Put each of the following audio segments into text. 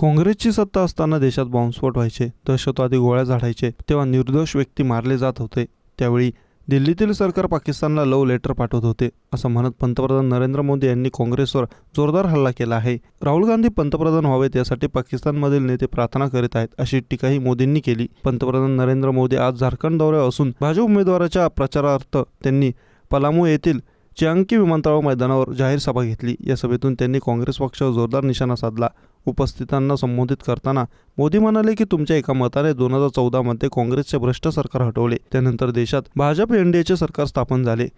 काँग्रेसची सत्ता असताना देशात बॉम्बस्फोट व्हायचे दहशतवादी गोळ्या झाडायचे तेव्हा निर्दोष व्यक्ती मारले जात होते. त्यावेळी दिल्लीतील सरकार पाकिस्तानला लव लेटर पाठवत होते असं म्हणत पंतप्रधान नरेंद्र मोदी यांनी काँग्रेसवर जोरदार हल्ला केला आहे. राहुल गांधी पंतप्रधान व्हावेत यासाठी पाकिस्तानमधील नेते प्रार्थना करीत आहेत अशी टीकाही मोदींनी केली. पंतप्रधान नरेंद्र मोदी आज झारखंड दौऱ्यावर असून भाजप उमेदवाराच्या प्रचारार्थ त्यांनी पलामू येथील चियांकी विमानतळ मैदानावर जाहीर सभा घेतली. या सभेतून त्यांनी काँग्रेस पक्षावर जोरदार निशाणा साधला. उपस्थितांना संबोधित करताना मोदी म्हणाले की तुमच्या एका मताने दोन हजार चौदामध्ये काँग्रेसचे भ्रष्ट सरकार हटवले. त्यानंतर देशात भाजप एनडीएचे सरकार स्थापन झाले.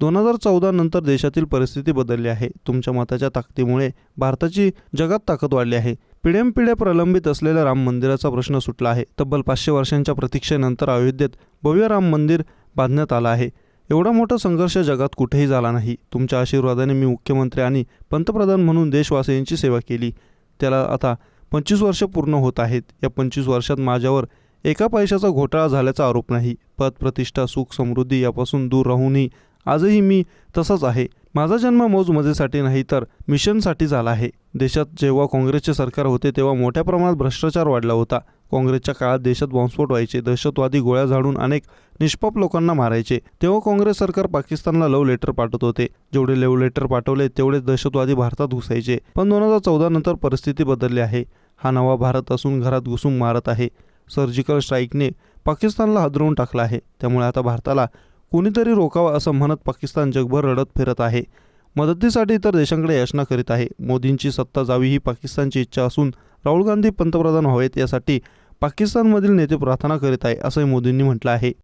दोन हजार चौदा नंतर देशातील परिस्थिती बदलली आहे. तुमच्या मताच्या ताकदीमुळे भारताची जगात ताकद वाढली आहे. पिढ्यानपिढ्या प्रलंबित असलेल्या राम मंदिराचा प्रश्न सुटला आहे. तब्बल पाचशे वर्षांच्या प्रतीक्षेनंतर अयोध्येत भव्य राम मंदिर बांधण्यात आलं आहे. एवढा मोठा संघर्ष जगात कुठेही झाला नाही. तुमच्या आशीर्वादाने मी मुख्यमंत्री आणि पंतप्रधान म्हणून देशवासियांची सेवा केली. त्याला आता पंचवीस वर्ष पूर्ण होत आहेत. या पंचवीस वर्षात माझ्यावर एका पैशाचा घोटाळा झाल्याचा आरोप नाही. पद प्रतिष्ठा सुख समृद्धी यापासून दूर राहूनही आजही मी तसाच आहे. माझा जन्म मोजमजेसाठी नाही तर मिशनसाठी झाला आहे. देशात जेव्हा काँग्रेसचे सरकार होते तेव्हा मोठ्या प्रमाणात भ्रष्टाचार वाढला होता. काँग्रेसच्या काळात देशात बॉम्बस्फोट व्हायचे दहशतवादी गोळ्या झाडून अनेक निष्पाप लोकांना मारायचे. तेव्हा काँग्रेस सरकार पाकिस्तानला लव लेटर पाठवत होते. जेवढे लव लेटर पाठवले तेवढेच दहशतवादी भारतात घुसायचे. पण दोन हजार चौदा नंतर परिस्थिती बदलली आहे. हा नवा भारत असून घरात घुसून मारत आहे. सर्जिकल स्ट्राईकने पाकिस्तानला हादरवून टाकला आहे. त्यामुळे आता भारताला कुणीतरी रोकावा असं म्हणत पाकिस्तान जगभर रडत फिरत आहे. मदतीसाठी इतर देशांकडे याचना करीत आहे. मोदींची सत्ता जावी ही पाकिस्तानची इच्छा असून राहुल गांधी पंतप्रधान व्हावेत यासाठी पाकिस्तानमधील नेते प्रार्थना करीत आहे असंही मोदींनी म्हटलं आहे.